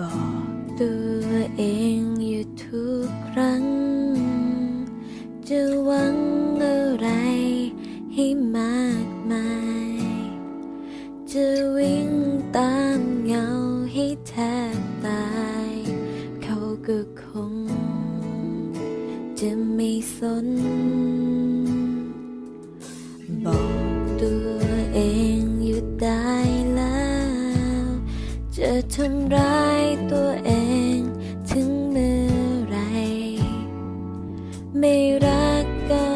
บอกตัวเองอยู่ทุกครั้ง จะหวังอะไรให้มากมาย จะวิ่งตามเงาให้แทบตาย เขาก็คง จะไม่สน บอกตัว ทำร้ายตัวเองถึงเมื่อไร ไม่รักก็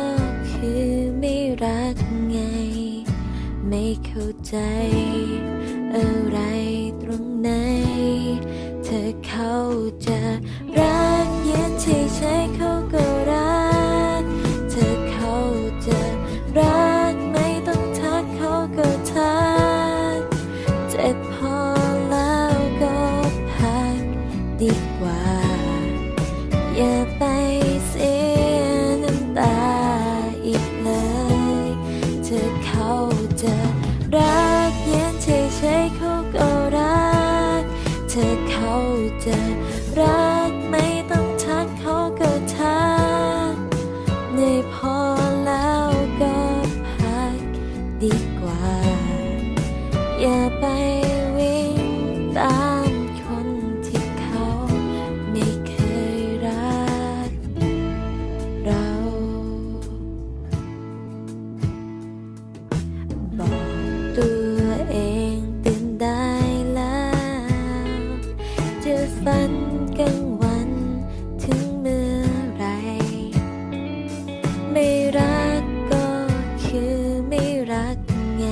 คือไม่รักไง ไม่เข้าใจอะไรตรงไหน ดีกว่า อย่าไปเสียน้ำตาอีกเลย เธอเขาจะรักเย็นเฉยๆเขาก็รัก เธอเขาจะรักไม่ต้องทักเขาก็ทักเหนื่อยพอแล้วก็พักดีกว่า อย่าไป ไม่รักก็คือไม่รักไง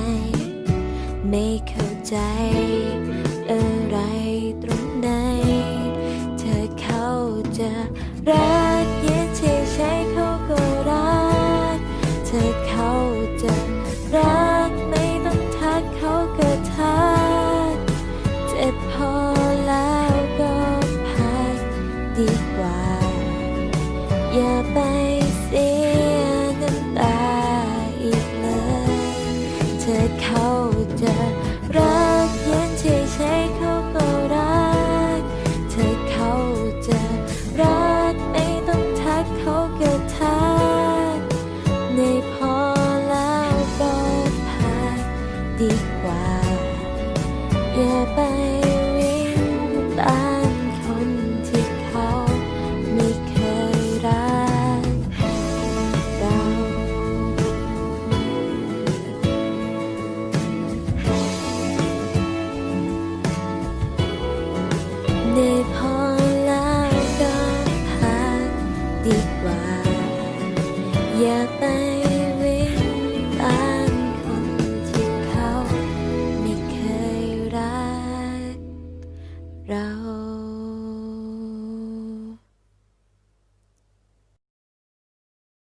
ไม่เข้าใจอะไรตรงไหน เธอเขาจะรักเย็นเฉยๆเขาก็รัก เธอเขาจะรักไม่ต้องทักเขาก็ทักเจ็บพอแล้วก็พักดีกว่า อย่าไป อย่ Oh.